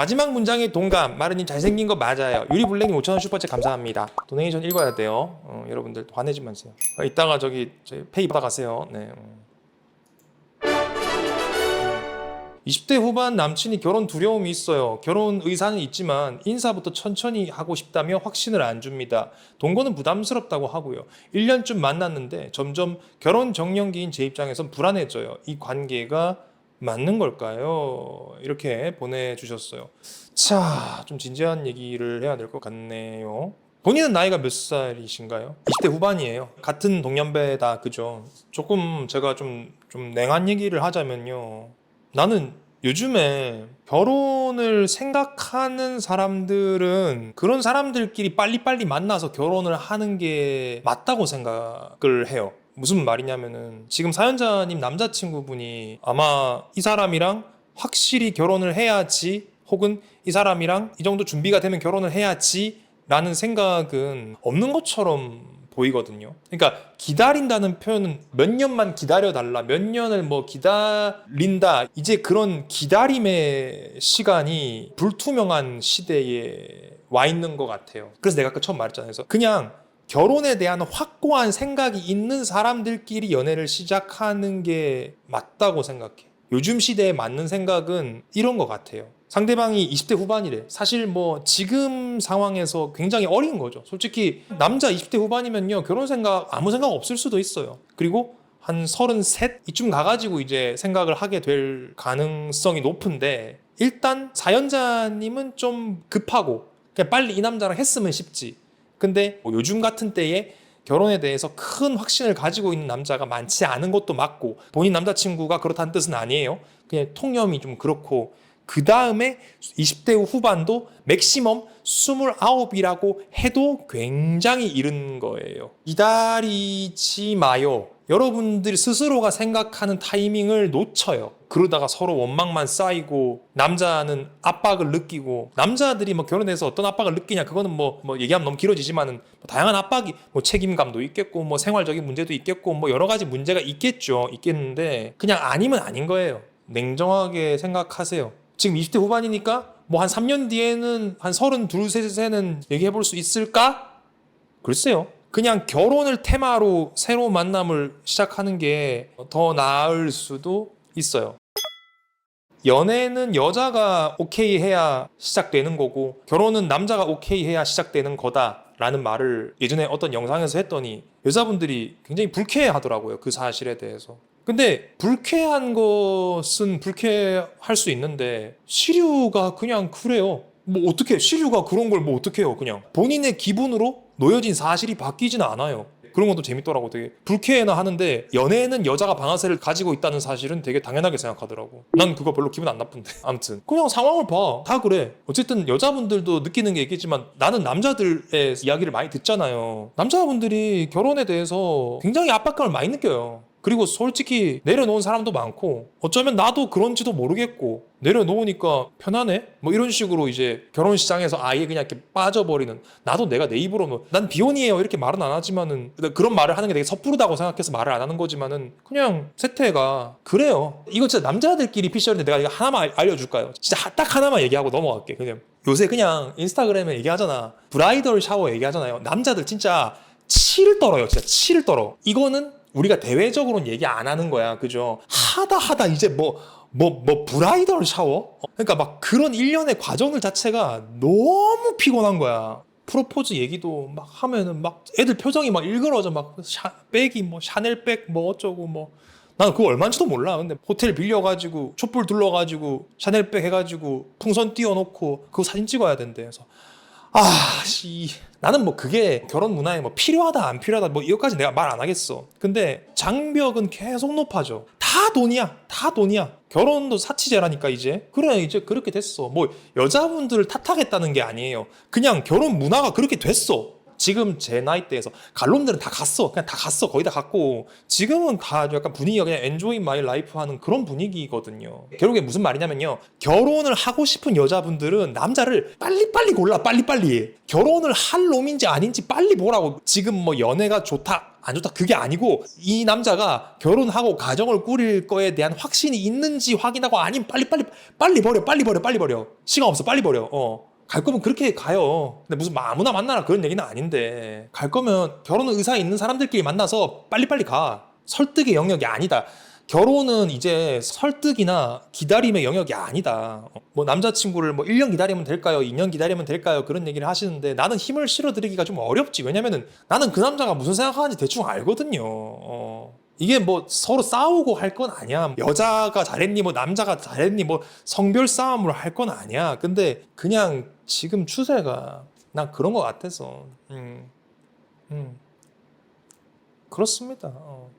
마지막 문장의 동감 마르님 잘생긴 거 맞아요 유리블랙님 5천원 슈퍼챗 감사합니다 도네이션 읽어야 돼요 어, 여러분들 화내지 마세요 어, 이따가 저기 저희 페이 받아가세요 네. 음. 20대 후반 남친이 결혼 두려움이 있어요. 결혼 의사는 있지만 인사부터 천천히 하고 싶다며 확신을 안 줍니다. 동거는 부담스럽다고 하고요. 1년쯤 만났는데 점점 결혼 정년기인 제 입장에선 불안해져요. 이 관계가 맞는 걸까요? 이렇게 보내주셨어요. 자, 좀 진지한 얘기를 해야 될 것 같네요. 본인은 나이가 몇 살이신가요? 20대 후반이에요. 같은 동년배다, 그죠? 조금 제가 좀, 좀 냉한 얘기를 하자면요. 나는 요즘에 결혼을 생각하는 사람들은 그런 사람들끼리 빨리빨리 만나서 결혼을 하는 게 맞다고 생각을 해요. 무슨 말이냐면은 지금 사연자님 남자친구분이 아마 이 사람이랑 확실히 결혼을 해야지 혹은 이 사람이랑 이 정도 준비가 되면 결혼을 해야지 라는 생각은 없는 것처럼 보이거든요. 그러니까 기다린다는 표현은 몇 년만 기다려 달라, 몇 년을 뭐 기다린다. 이제 그런 기다림의 시간이 불투명한 시대에 와 있는 것 같아요. 그래서 내가 아까 처음 말했잖아요. 그래서 그냥 결혼에 대한 확고한 생각이 있는 사람들끼리 연애를 시작하는 게 맞다고 생각해. 요즘 시대에 맞는 생각은 이런 것 같아요. 상대방이 20대 후반이래. 사실 뭐 지금 상황에서 굉장히 어린 거죠. 솔직히 남자 20대 후반이면요. 결혼 생각 아무 생각 없을 수도 있어요. 그리고 한 33? 이쯤 가가지고 이제 생각을 하게 될 가능성이 높은데 일단 사연자님은 좀 급하고 그냥 빨리 이 남자랑 했으면 싶지. 근데 뭐 요즘 같은 때에 결혼에 대해서 큰 확신을 가지고 있는 남자가 많지 않은 것도 맞고 본인 남자친구가 그렇다는 뜻은 아니에요. 그냥 통념이 좀 그렇고 그 다음에 20대 후반도 맥시멈 29이라고 해도 굉장히 이른 거예요. 기다리지 마요. 여러분들이 스스로가 생각하는 타이밍을 놓쳐요. 그러다가 서로 원망만 쌓이고 남자는 압박을 느끼고 남자들이 뭐 결혼해서 어떤 압박을 느끼냐 그거는 뭐, 뭐 얘기하면 너무 길어지지만은 뭐 다양한 압박이 뭐 책임감도 있겠고 뭐 생활적인 문제도 있겠고 뭐 여러 가지 문제가 있겠죠 있겠는데 그냥 아니면 아닌 거예요 냉정하게 생각하세요 지금 20대 후반이니까 뭐 한 3년 뒤에는 한 32, 3세는 얘기해 볼 수 있을까? 글쎄요. 그냥 결혼을 테마로 새로운 만남을 시작하는 게 더 나을 수도 있어요. 연애는 여자가 오케이 해야 시작되는 거고 결혼은 남자가 오케이 해야 시작되는 거다라는 말을 예전에 어떤 영상에서 했더니 여자분들이 굉장히 불쾌해 하더라고요. 그 사실에 대해서. 근데 불쾌한 것은 불쾌할 수 있는데 시류가 그냥 그래요. 뭐 어떻게 시류가 그런 걸 뭐 어떻게 해요? 그냥 본인의 기분으로 놓여진 사실이 바뀌지는 않아요. 그런 것도 재밌더라고 되게. 불쾌해나 하는데 연애는 여자가 방아쇠를 가지고 있다는 사실은 되게 당연하게 생각하더라고. 난 그거 별로 기분 안 나쁜데. 아무튼. 그냥 상황을 봐. 다 그래. 어쨌든 여자분들도 느끼는 게 있겠지만 나는 남자들의 이야기를 많이 듣잖아요. 남자분들이 결혼에 대해서 굉장히 압박감을 많이 느껴요 그리고 솔직히 내려놓은 사람도 많고 어쩌면 나도 그런지도 모르겠고 내려놓으니까 편하네? 뭐 이런 식으로 이제 결혼 시장에서 아예 그냥 이렇게 빠져버리는 나도 내가 내 입으로 뭐난 비혼이에요 이렇게 말은 안 하지만은 그런 말을 하는 게 되게 섣부르다고 생각해서 말을 안 하는 거지만은 그냥 세태가 그래요. 이거 진짜 남자들끼리 피셜인데 내가 이거 하나만 알- 알려줄까요? 진짜 하- 딱 하나만 얘기하고 넘어갈게. 그냥 요새 그냥 인스타그램에 얘기하잖아. 브라이덜 샤워 얘기하잖아요. 남자들 진짜 치를 떨어요 진짜 치를 떨어. 이거는 우리가 대외적으로는 얘기 안 하는 거야 그죠 하다 하다 이제 뭐 뭐, 뭐, 브라이덜 샤워? 어, 그러니까 막 그런 일련의 과정들 자체가 너무 피곤한 거야. 프로포즈 얘기도 막 하면은 막 애들 표정이 막 일그러져 막 샤, 백이 뭐 샤넬백 뭐 어쩌고 뭐 나는 그거 얼마인지도 몰라. 근데 호텔 빌려가지고 촛불 둘러가지고 샤넬백 해가지고 풍선 띄워놓고 그거 사진 찍어야 된대. 그래서 아, 씨. 나는 뭐 그게 결혼 문화에 뭐 필요하다 안 필요하다 뭐 이것까지 내가 말 안 하겠어. 근데 장벽은 계속 높아져. 다 돈이야. 다 돈이야. 결혼도 사치제라니까 이제. 그래 이제 그렇게 됐어. 뭐 여자분들을 탓하겠다는 게 아니에요. 그냥 결혼 문화가 그렇게 됐어. 지금 제 나이대에서 갈론들은 다 갔어. 그냥 다 갔어. 거의 다 갔고 지금은 다 약간 분위기가 그냥 엔조이 마이 라이프 하는 그런 분위기거든요. 결국에 무슨 말이냐면요. 결혼을 하고 싶은 여자분들은 남자를 빨리빨리 골라. 빨리빨리. 결혼을 할 놈인지 아닌지 빨리 보라고. 지금 뭐 연애가 좋다. 안 좋다 그게 아니고 이 남자가 결혼하고 가정을 꾸릴 거에 대한 확신이 있는지 확인하고 아니면 빨리 빨리 빨리 버려 빨리 버려 빨리 버려 시간 없어 빨리 버려 어 갈 거면 그렇게 가요 근데 무슨 뭐 아무나 만나라 그런 얘기는 아닌데 갈 거면 결혼 의사 있는 사람들끼리 만나서 빨리 빨리 가 설득의 영역이 아니다 결혼은 이제 설득이나 기다림의 영역이 아니다. 뭐 남자친구를 뭐 1년 기다리면 될까요? 2년 기다리면 될까요? 그런 얘기를 하시는데 나는 힘을 실어드리기가 좀 어렵지. 왜냐면은 나는 그 남자가 무슨 생각하는지 대충 알거든요. 어. 이게 뭐 서로 싸우고 할 건 아니야. 여자가 잘했니, 뭐 남자가 잘했니, 뭐 성별 싸움으로 할 건 아니야. 근데 그냥 지금 추세가 난 그런 것 같아서. 음, 음. 그렇습니다. 어.